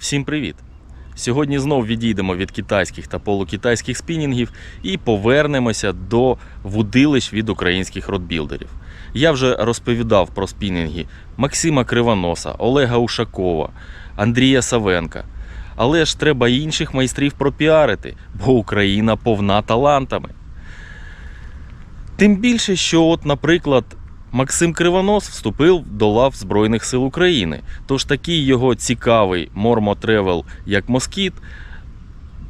Всім привіт! Сьогодні знов відійдемо від китайських та полукитайських спінінгів і повернемося до вудилищ від українських родбілдерів. Я вже розповідав про спінінги Максима Кривоноса, Олега Ушакова, Андрія Савенка. Але ж треба інших майстрів пропіарити, бо Україна повна талантами. Тим більше, що, от, наприклад, Максим Кривонос вступив до лав Збройних сил України. Тож такий його цікавий мормо-тревел, як Москіт,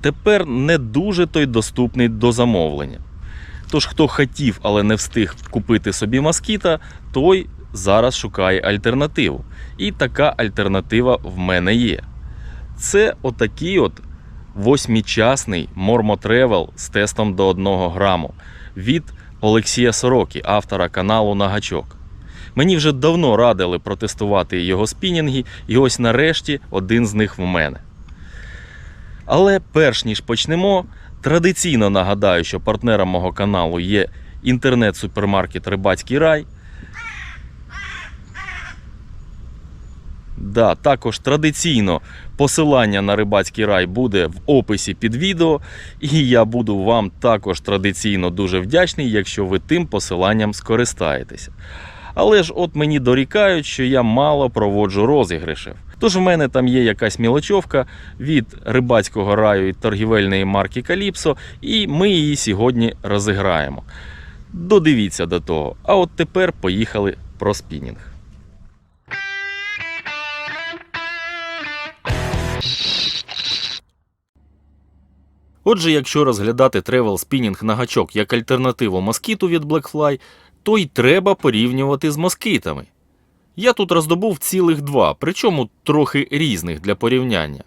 тепер не дуже той доступний до замовлення. Тож, хто хотів, але не встиг купити собі москіта, той зараз шукає альтернативу. І така альтернатива в мене є. Це отакий от восьмічасний мормо-тревел з тестом до 1 граму від Олексія Сорокі, автора каналу Нагачок. Мені вже давно радили протестувати його спінінги, і ось нарешті один з них в мене. Але перш ніж почнемо, традиційно нагадаю, що партнером мого каналу є інтернет-супермаркет Рибацький рай. Да, також традиційно посилання на рибацький рай буде в описі під відео, і я буду вам також традиційно дуже вдячний, якщо ви тим посиланням скористаєтеся. Але ж от мені дорікають, що я мало проводжу розіграшів. Тож в мене там є якась мілочовка від рибацького раю і торгівельної марки Каліпсо, і ми її сьогодні розіграємо. Додивіться до того. А от тепер поїхали про спінінг. Отже, якщо розглядати тревел спінінг на гачок як альтернативу москіту від Blackfly, то й треба порівнювати з москітами. Я тут роздобув цілих два, причому трохи різних для порівняння.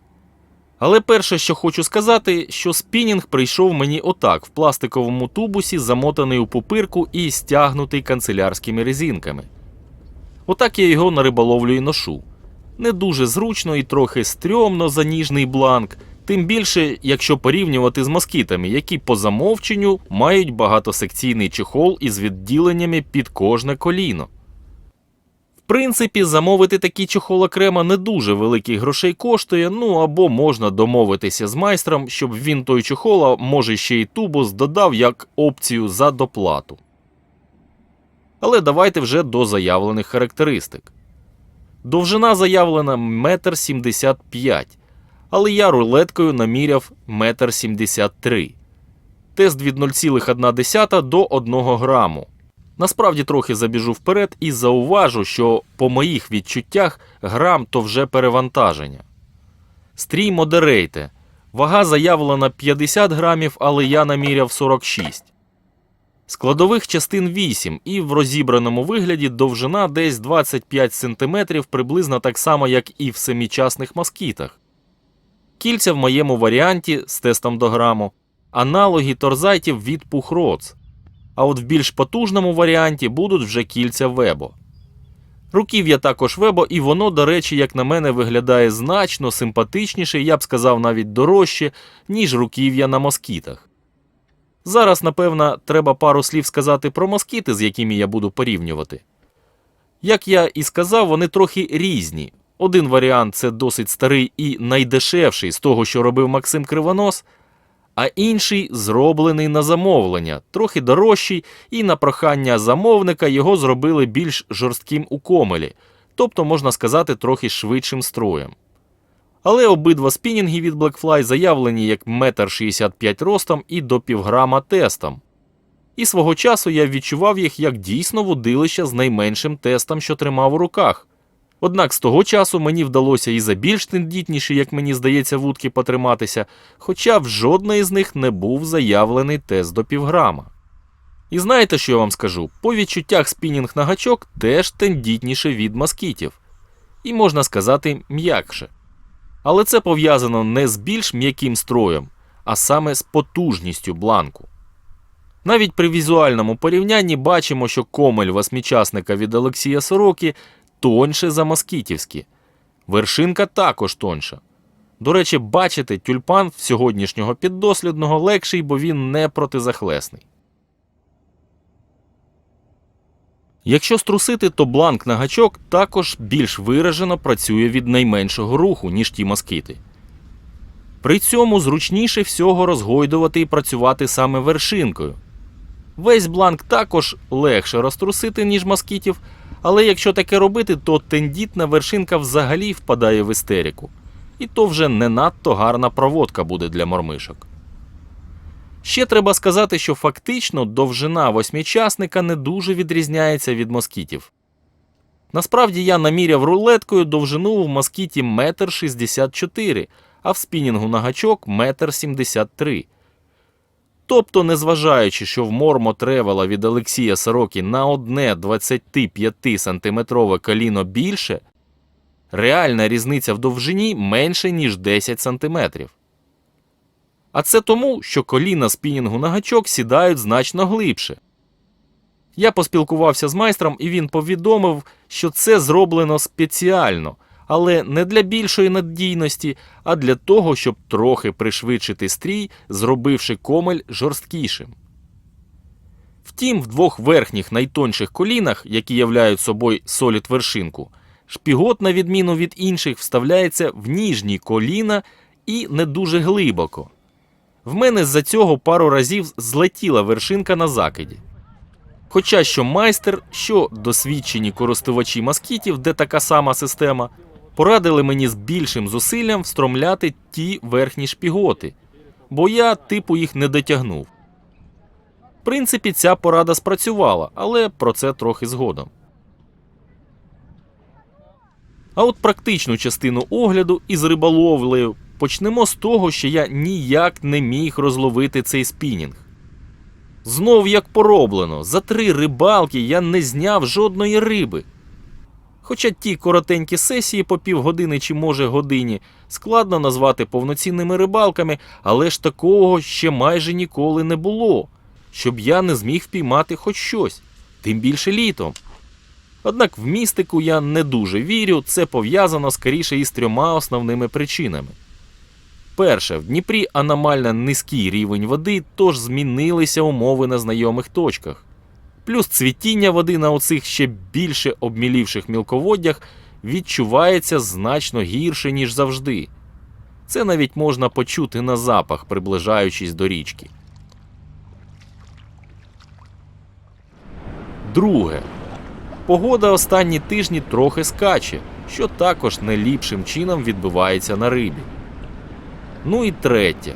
Але перше, що хочу сказати, що спінінг прийшов мені отак в пластиковому тубусі, замотаний у пупирку і стягнутий канцелярськими резинками. Отак я його на риболовлю і ношу. Не дуже зручно і трохи стрьомно за ніжний бланк, тим більше, якщо порівнювати з москітами, які по замовченню мають багатосекційний чехол із відділеннями під кожне коліно. В принципі, замовити такий чохол окремо не дуже великих грошей коштує, ну або можна домовитися з майстром, щоб він той чохол, а може ще й тубус додав як опцію за доплату. Але давайте вже до заявлених характеристик. Довжина заявлена 1,75 м, але я рулеткою наміряв 1,73 м. Тест від 0,1 до 1 граму. Насправді трохи забіжу вперед і зауважу, що по моїх відчуттях грам то вже перевантаження. Стрій модерейте. Вага заявлена 50 грамів, але я наміряв 46. Складових частин 8 і в розібраному вигляді довжина десь 25 см, приблизно так само, як і в семічасних москітах. Кільця в моєму варіанті з тестом до граму, аналоги торзайтів від Пухроц. А от в більш потужному варіанті будуть вже кільця Вебо. Руків'я також Вебо, і воно, до речі, як на мене, виглядає значно симпатичніше, я б сказав навіть дорожче, ніж руків'я на москітах. Зараз, напевно, треба пару слів сказати про москіти, з якими я буду порівнювати. Як я і сказав, вони трохи різні. Один варіант це досить старий і найдешевший з того, що робив Максим Кривонос, а інший зроблений на замовлення, трохи дорожчий, і на прохання замовника його зробили більш жорстким у комелі, тобто, можна сказати, трохи швидшим строєм. Але обидва спінінги від Blackfly заявлені як 1,65 м ростом і до півграма тестом. І свого часу я відчував їх як дійсно вудилища з найменшим тестом, що тримав у руках. Однак з того часу мені вдалося і за більш тендітніші, як мені здається, вудки потриматися, хоча в жодної з них не був заявлений тест до півграма. І знаєте, що я вам скажу? По відчуттях спінінг на гачок теж тендітніше від москітів. І можна сказати, м'якше. Але це пов'язано не з більш м'яким строєм, а саме з потужністю бланку. Навіть при візуальному порівнянні бачимо, що комель восьмичасника від Олексія Сороки тоньше за москітівські. Вершинка також тонша. До речі, бачите, тюльпан в сьогоднішнього піддослідного легший, бо він не протизахлесний. Якщо струсити, то бланк на гачок також більш виражено працює від найменшого руху, ніж ті москіти. При цьому зручніше всього розгойдувати і працювати саме вершинкою. Весь бланк також легше розтрусити, ніж москітів, але якщо таке робити, то тендітна вершинка взагалі впадає в істерику. І то вже не надто гарна проводка буде для мормишок. Ще треба сказати, що фактично довжина восьмичасника не дуже відрізняється від москітів. Насправді я наміряв рулеткою довжину в москіті 1,64 м, а в спінінгу на гачок 1,73 м. Тобто, незважаючи, що в Мормо Тревела від Олексія Сорокі на одне 25 сантиметрове коліно більше, реальна різниця в довжині менше, ніж 10 сантиметрів. А це тому, що коліна спінінгу на гачок сідають значно глибше. Я поспілкувався з майстром, і він повідомив, що це зроблено спеціально, але не для більшої надійності, а для того, щоб трохи пришвидшити стрій, зробивши комель жорсткішим. Втім, в двох верхніх найтонших колінах, які являють собою солід вершинку, шпігот, на відміну від інших, вставляється в ніжні коліна і не дуже глибоко. В мене з-за цього пару разів злетіла вершинка на закиді. Хоча що майстер, що досвідчені користувачі москітів, де така сама система, порадили мені з більшим зусиллям встромляти ті верхні шпіготи, бо я типу їх не дотягнув. В принципі, ця порада спрацювала, але про це трохи згодом. А от практичну частину огляду із риболовлею почнемо з того, що я ніяк не міг розловити цей спінінг. Знов як пороблено, за три рибалки я не зняв жодної риби. Хоча ті коротенькі сесії по півгодини чи може годині складно назвати повноцінними рибалками, але ж такого ще майже ніколи не було, щоб я не зміг впіймати хоч щось, тим більше літом. Однак в містику я не дуже вірю, це пов'язано скоріше із трьома основними причинами. Перше, в Дніпрі аномально низький рівень води, тож змінилися умови на знайомих точках. Плюс цвітіння води на оцих ще більше обмілівших мілководдях відчувається значно гірше, ніж завжди. Це навіть можна почути на запах, приближаючись до річки. Друге. Погода останні тижні трохи скаче, що також не ліпшим чином відбивається на рибі. Ну і третє.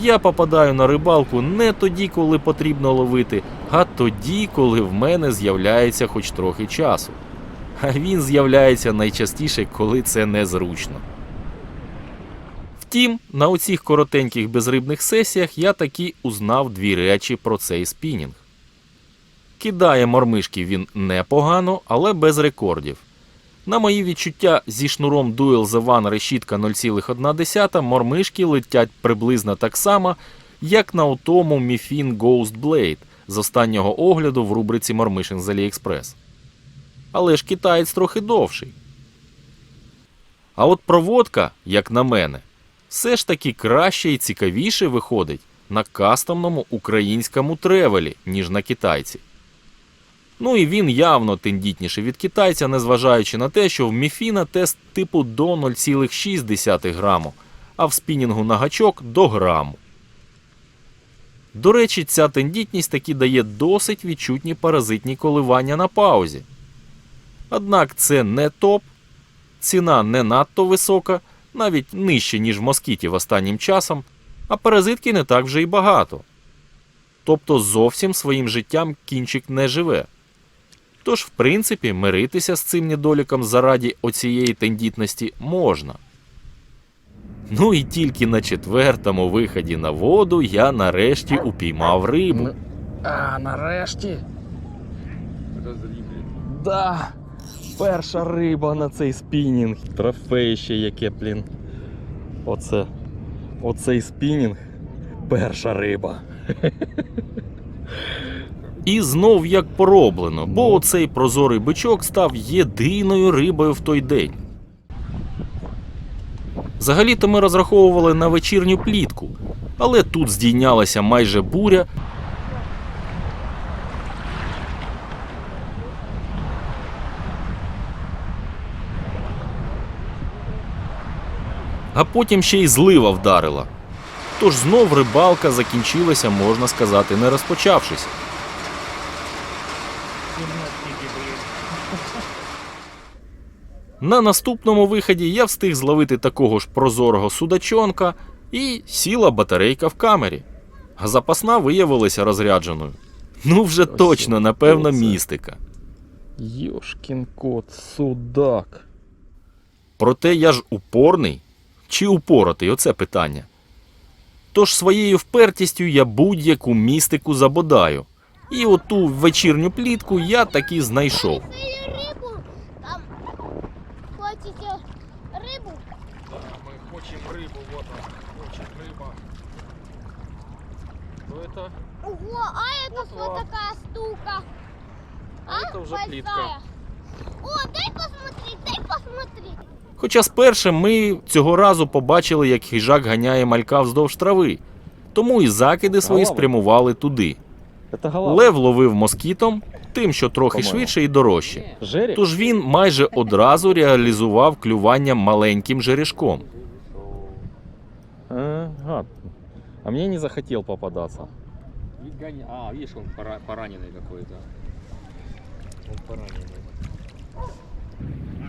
Я попадаю на рибалку не тоді, коли потрібно ловити, а тоді, коли в мене з'являється хоч трохи часу. А він з'являється найчастіше, коли це незручно. Втім, на оцих коротеньких безрибних сесіях я таки узнав дві речі про цей спінінг. Кидає мормишки він непогано, але без рекордів. На мої відчуття зі шнуром Duel The One решітка 0,1 мормишки летять приблизно так само, як на отому Mifin Ghost Blade з останнього огляду в рубриці Мормишин з AliExpress. Але ж китаєць трохи довший. А от проводка, як на мене, все ж таки краще і цікавіше виходить на кастомному українському тревелі, ніж на китайці. Ну і він явно тендітніший від китайця, незважаючи на те, що в Міфіна тест типу до 0,6 граму, а в спінінгу на гачок до граму. До речі, ця тендітність таки дає досить відчутні паразитні коливання на паузі. Однак це не топ, ціна не надто висока, навіть нижче, ніж в москітів останнім часом, а паразитки не так вже й багато. Тобто зовсім своїм життям кінчик не живе. Тож, в принципі, миритися з цим недоліком заради оцієї тендітності можна. Ну і тільки на четвертому виході на воду я нарешті упіймав рибу. А, нарешті. Да. Перша риба на цей спінінг. Трофей ще яке, блін. Оце. Оцей спінінг. Перша риба. І знов як пороблено, бо оцей прозорий бичок став єдиною рибою в той день. Взагалі-то ми розраховували на вечірню плітку, але тут здійнялася майже буря. А потім ще й злива вдарила. Тож знов рибалка закінчилася, можна сказати, не розпочавшись. На наступному виході я встиг зловити такого ж прозорого судачонка і сіла батарейка в камері. А запасна виявилася розрядженою. Ну, вже Ось точно, напевно, це. містика. Йошкін кот, судак. Проте я ж упорний чи упоротий оце питання. Тож своєю впертістю я будь-яку містику забодаю. І оту вечірню плітку я таки знайшов. Вот такая штука? А? это уже Большая. плитка. О, дай посмотреть, дай посмотреть. Хоча сперше ми цього разу побачили, як хижак ганяє малька вздовж трави, тому і закиди свої Голова. спрямували туди. Лев ловив москітом, тим, що трохи По-моєму. швидше і дорожче. Тож він майже одразу реалізував клювання маленьким жерешком. Ага. А мне не захотел попадаться. Вид А, видишь, он пора- пораненный какой-то. Он пораненный.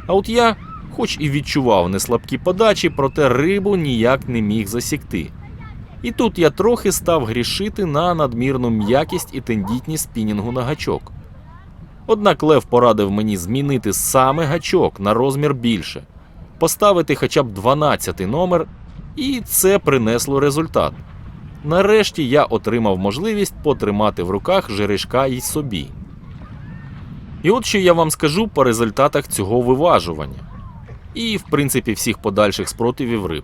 А от я, хоч і відчував неслабкі подачі, проте рибу ніяк не міг засікти. І тут я трохи став грішити на надмірну м'якість і тендітність спінінгу на гачок. Однак Лев порадив мені змінити саме гачок на розмір більше, поставити хоча б 12 номер, і це принесло результат. Нарешті я отримав можливість потримати в руках жерешка й собі. І от що я вам скажу по результатах цього виважування. І, в принципі, всіх подальших спротивів риб.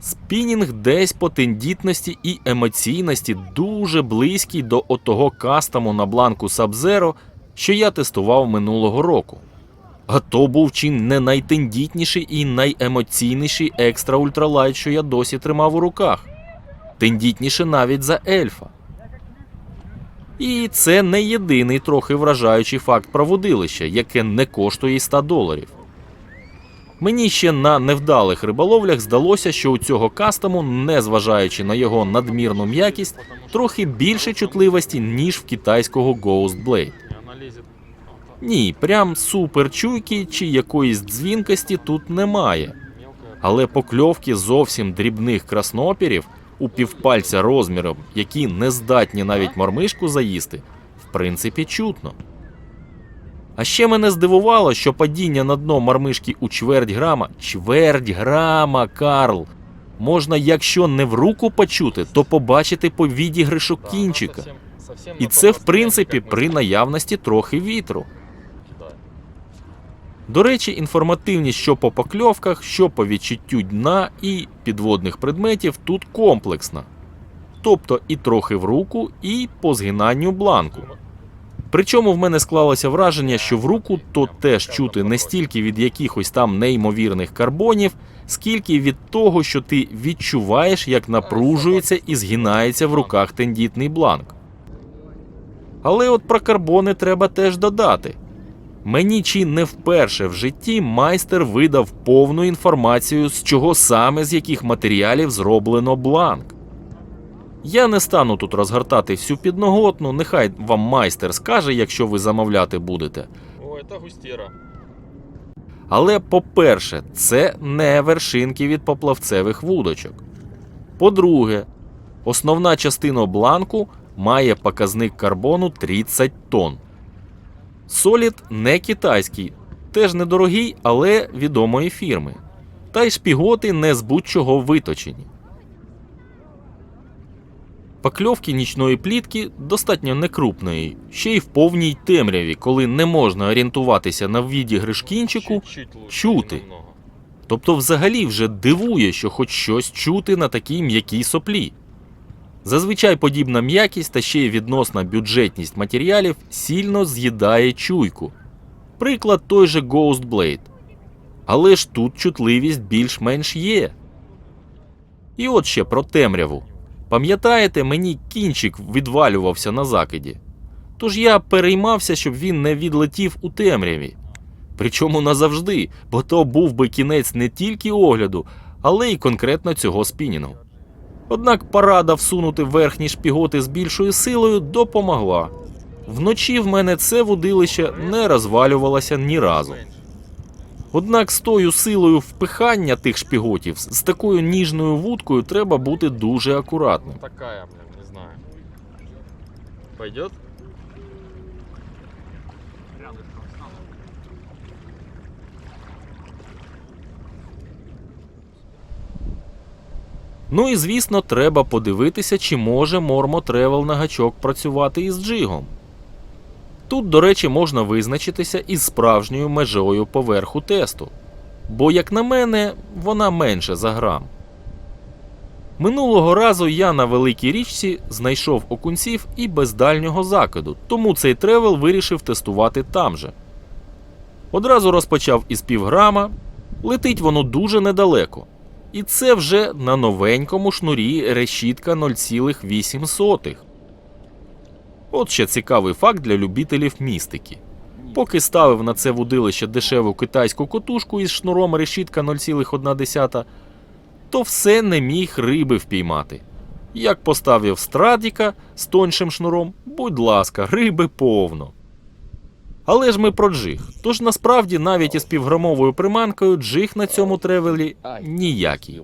Спінінг десь по тендітності і емоційності дуже близький до отого кастому на бланку Sub-Zero, що я тестував минулого року. А то був чи не найтендітніший і найемоційніший екстра ультралайт, що я досі тримав у руках. Тендітніше навіть за ельфа. І це не єдиний трохи вражаючий факт про водилище, яке не коштує й 100 доларів. Мені ще на невдалих риболовлях здалося, що у цього кастому, незважаючи на його надмірну м'якість, трохи більше чутливості, ніж в китайського Ghost Blade. Ні, прям супер чуйки чи якоїсь дзвінкості тут немає. Але покльовки зовсім дрібних краснопірів у півпальця розміром, які не здатні навіть мормишку заїсти, в принципі, чутно. А ще мене здивувало, що падіння на дно мармишки у чверть грама, чверть грама, Карл. Можна, якщо не в руку почути, то побачити по відігришу кінчика. І це, в принципі, при наявності трохи вітру. До речі, інформативність що по покльовках, що по відчуттю дна і підводних предметів тут комплексна. Тобто і трохи в руку, і по згинанню бланку. Причому в мене склалося враження, що в руку то теж чути не стільки від якихось там неймовірних карбонів, скільки від того, що ти відчуваєш, як напружується і згинається в руках тендітний бланк. Але от про карбони треба теж додати. Мені чи не вперше в житті майстер видав повну інформацію, з чого саме з яких матеріалів зроблено бланк. Я не стану тут розгортати всю підноготну, нехай вам майстер скаже, якщо ви замовляти будете. О, это густера. Але, по-перше, це не вершинки від поплавцевих вудочок. По-друге, основна частина бланку має показник карбону 30 тонн. Солід не китайський, теж недорогий, але відомої фірми. Та й шпіготи не з будь-чого виточені. Покльовки нічної плітки достатньо некрупної, ще й в повній темряві, коли не можна орієнтуватися на відігриш кінчику, чути. Тобто, взагалі вже дивує, що хоч щось чути на такій м'якій соплі. Зазвичай подібна м'якість та ще й відносна бюджетність матеріалів сильно з'їдає чуйку. Приклад той же Ghost Blade. Але ж тут чутливість більш-менш є. І от ще про темряву. Пам'ятаєте, мені кінчик відвалювався на закиді. Тож я переймався, щоб він не відлетів у темряві. Причому назавжди, бо то був би кінець не тільки огляду, але й конкретно цього спінінгу. Однак порада всунути верхні шпіготи з більшою силою допомогла. Вночі в мене це вудилище не розвалювалося ні разу. Однак з тою силою впихання тих шпіготів, з такою ніжною вудкою треба бути дуже акуратним. Така, я не знаю. Пойдет? Ну і звісно, треба подивитися, чи може Мормо Тревел на гачок працювати із джигом. Тут, до речі, можна визначитися із справжньою межою поверху тесту, бо, як на мене, вона менше за грам. Минулого разу я на великій річці знайшов окунців і без дальнього закиду, тому цей тревел вирішив тестувати там же. Одразу розпочав із півграма, летить воно дуже недалеко. І це вже на новенькому шнурі решітка 0,8. От ще цікавий факт для любителів містики. Поки ставив на це вудилище дешеву китайську котушку із шнуром решітка 0,1, то все не міг риби впіймати. Як поставив страдіка з тоншим шнуром, будь ласка, риби повно. Але ж ми про джиг. Тож насправді навіть із півграмовою приманкою джиг на цьому тревелі ніякий.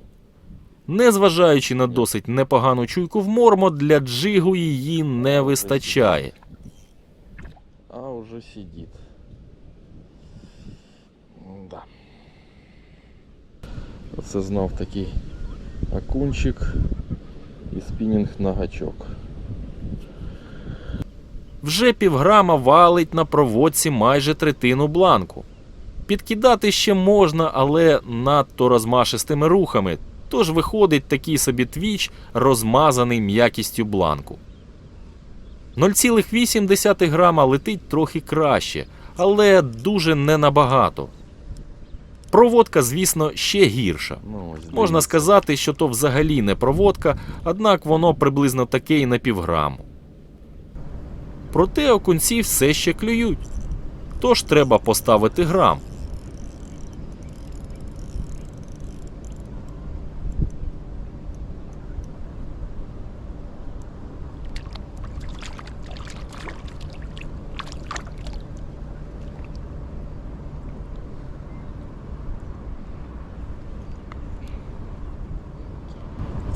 Незважаючи на досить непогану чуйку в мормо, для джигу її не вистачає. А уже сидит. Да. Оце знов такий окунчик і спінінг на гачок. Вже півграма валить на проводці майже третину бланку. Підкидати ще можна, але надто розмашистими рухами, тож виходить такий собі твіч, розмазаний м'якістю бланку. 0,8 грама летить трохи краще, але дуже не набагато. Проводка, звісно, ще гірша. Ну, Можна сказати, що то взагалі не проводка, однак воно приблизно таке і на півграму. Проте окунці все ще клюють. Тож треба поставити грам.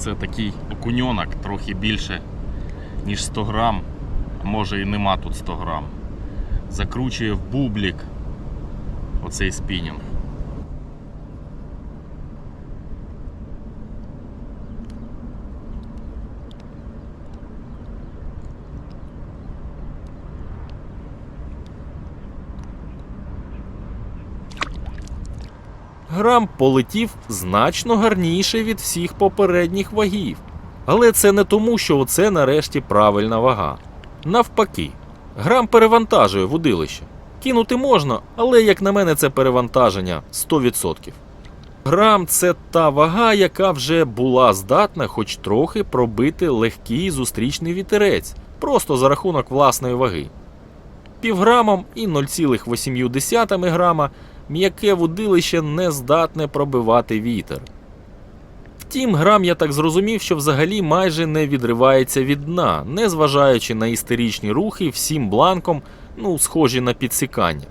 Це такий окуньонок, трохи більше, ніж 100 грам, може і нема тут 100 грам. Закручує в бублік оцей спінінг. Грам полетів значно гарніше від всіх попередніх вагів. Але це не тому, що оце нарешті правильна вага. Навпаки, грам перевантажує вудилище. Кинути можна, але, як на мене, це перевантаження 100%. Грам це та вага, яка вже була здатна хоч трохи пробити легкий зустрічний вітерець, просто за рахунок власної ваги. Півграмом і 0,8 грама м'яке вудилище не здатне пробивати вітер. Втім, грам я так зрозумів, що взагалі майже не відривається від дна, незважаючи на істеричні рухи всім бланком, ну, схожі на підсікання.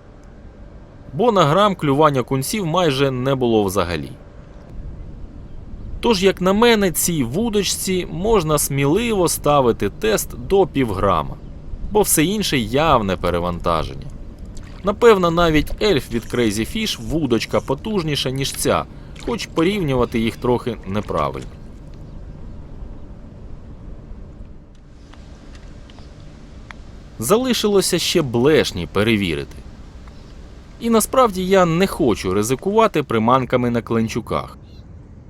Бо на грам клювання кунців майже не було взагалі. Тож, як на мене, цій вудочці можна сміливо ставити тест до півграма, бо все інше явне перевантаження. Напевно, навіть ельф від Crazy Fish вудочка потужніша, ніж ця, хоч порівнювати їх трохи неправильно. Залишилося ще блешні перевірити. І насправді я не хочу ризикувати приманками на кленчуках.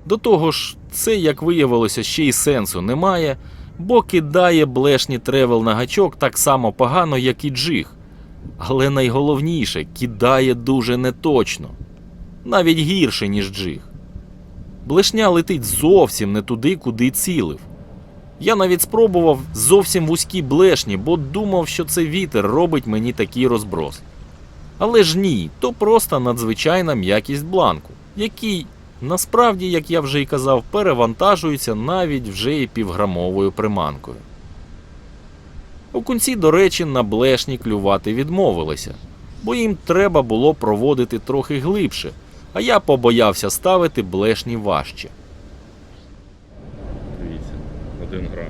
До того ж, це, як виявилося, ще й сенсу немає, бо кидає блешні тревел на гачок так само погано, як і джиг. Але найголовніше кидає дуже неточно, навіть гірше, ніж джиг. Блешня летить зовсім не туди, куди цілив. Я навіть спробував зовсім вузькі блешні, бо думав, що це вітер робить мені такий розброс. Але ж ні, то просто надзвичайна м'якість бланку, який насправді, як я вже й казав, перевантажуються навіть вже і півграмовою приманкою. Окунці, до речі, на блешні клювати відмовилися, бо їм треба було проводити трохи глибше, а я побоявся ставити блешні важче. Дивіться, один грам.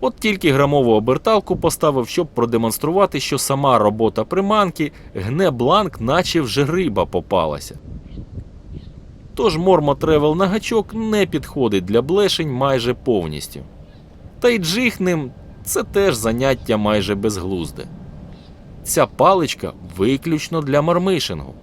От тільки грамову оберталку поставив, щоб продемонструвати, що сама робота приманки гне бланк, наче вже риба попалася. Тож Мормо Тревел на гачок не підходить для блешень майже повністю. Та й джиг ним це теж заняття майже безглузде. Ця паличка виключно для мармишингу.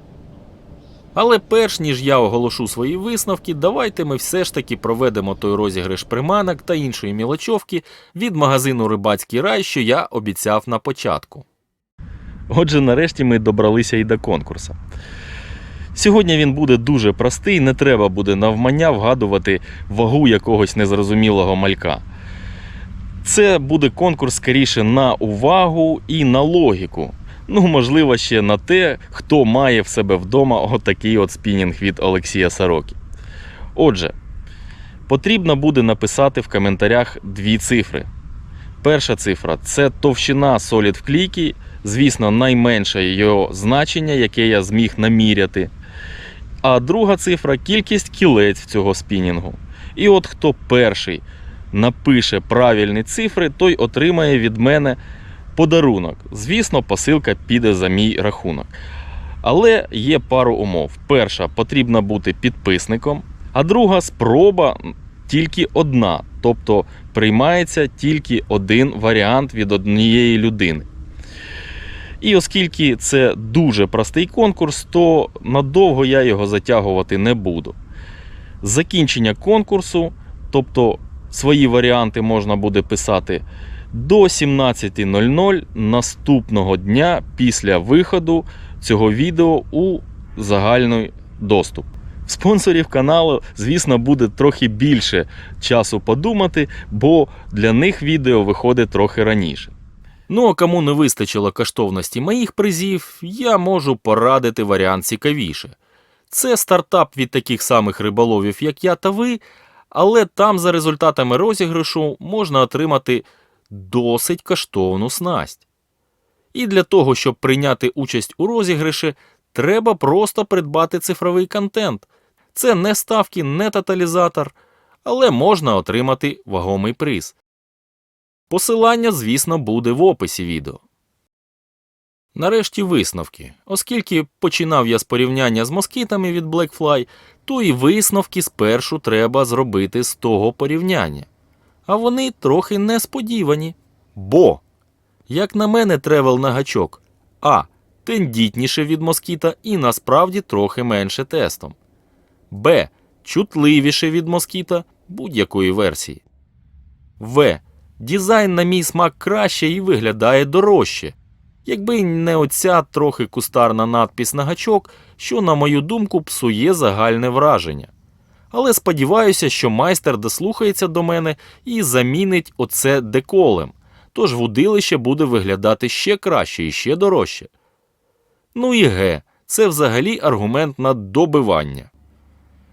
Але перш ніж я оголошу свої висновки, давайте ми все ж таки проведемо той розіграш приманок та іншої мілочовки від магазину Рибацький рай, що я обіцяв на початку. Отже, нарешті ми добралися і до конкурсу. Сьогодні він буде дуже простий, не треба буде навмання вгадувати вагу якогось незрозумілого малька. Це буде конкурс скоріше на увагу і на логіку. Ну, можливо, ще на те, хто має в себе вдома отакий от спінінг від Олексія Сороки. Отже, потрібно буде написати в коментарях дві цифри. Перша цифра це товщина солід вклійки, звісно, найменше його значення, яке я зміг наміряти. А друга цифра кількість кілець цього спінінгу. І от хто перший напише правильні цифри, той отримає від мене подарунок. Звісно, посилка піде за мій рахунок. Але є пару умов. Перша потрібно бути підписником, а друга спроба тільки одна, тобто приймається тільки один варіант від однієї людини. І оскільки це дуже простий конкурс, то надовго я його затягувати не буду. Закінчення конкурсу, тобто свої варіанти можна буде писати до 17.00 наступного дня після виходу цього відео у загальний доступ. Спонсорів каналу, звісно, буде трохи більше часу подумати, бо для них відео виходить трохи раніше. Ну а кому не вистачило коштовності моїх призів, я можу порадити варіант цікавіше. Це стартап від таких самих риболовів, як я та ви, але там за результатами розіграшу можна отримати досить коштовну снасть. І для того, щоб прийняти участь у розіграші, треба просто придбати цифровий контент. Це не ставки, не тоталізатор, але можна отримати вагомий приз. Посилання, звісно, буде в описі відео. Нарешті висновки. Оскільки починав я з порівняння з москітами від Blackfly, то і висновки спершу треба зробити з того порівняння. А вони трохи несподівані. Бо, як на мене, тревел на гачок А. Тендітніше від москіта і насправді трохи менше тестом. Б. Чутливіше від москіта будь-якої версії. В. Дизайн на мій смак краще і виглядає дорожче. Якби не оця трохи кустарна надпись на гачок, що, на мою думку, псує загальне враження. Але сподіваюся, що майстер дослухається до мене і замінить оце деколем, тож вудилище буде виглядати ще краще і ще дорожче. Ну і ге, це взагалі аргумент на добивання.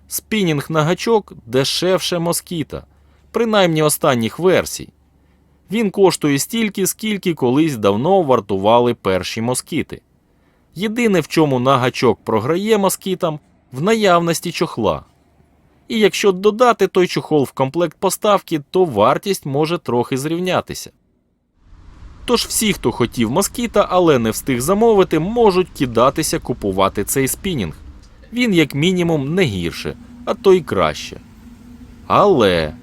Спінінг на гачок дешевше москіта, принаймні останніх версій. Він коштує стільки, скільки колись давно вартували перші москіти. Єдине, в чому на гачок програє москітам, в наявності чохла. І якщо додати той чохол в комплект поставки, то вартість може трохи зрівнятися. Тож всі, хто хотів москіта, але не встиг замовити, можуть кидатися купувати цей спінінг. Він, як мінімум, не гірше, а то й краще. Але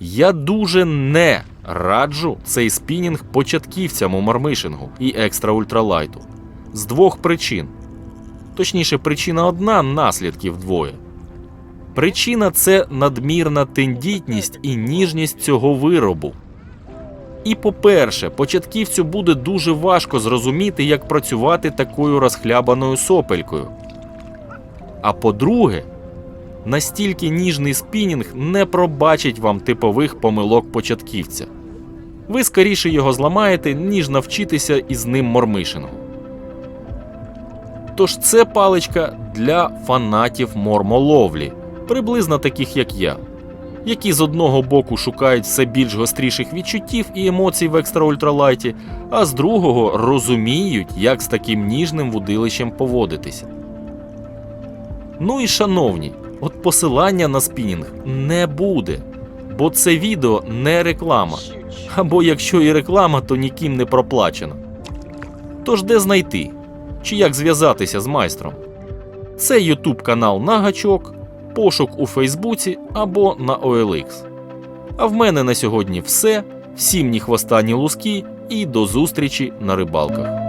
я дуже не раджу цей спінінг початківцям у мармишингу і екстра ультралайту. З двох причин. Точніше, причина одна, наслідків двоє. Причина це надмірна тендітність і ніжність цього виробу. І по-перше, початківцю буде дуже важко зрозуміти, як працювати такою розхлябаною сопелькою. А по-друге, настільки ніжний спінінг не пробачить вам типових помилок початківця. Ви скоріше його зламаєте, ніж навчитися із ним мормишингу. Тож це паличка для фанатів мормоловлі, приблизно таких як я, які з одного боку шукають все більш гостріших відчуттів і емоцій в екстра ультралайті, а з другого розуміють, як з таким ніжним вудилищем поводитися. Ну і шановні, от посилання на спінінг не буде, бо це відео не реклама. Або якщо і реклама, то ніким не проплачена. Тож де знайти? Чи як зв'язатися з майстром? Це YouTube канал на гачок, пошук у Фейсбуці або на OLX. А в мене на сьогодні все. Всім ні хвоста, ні луски, і до зустрічі на рибалках.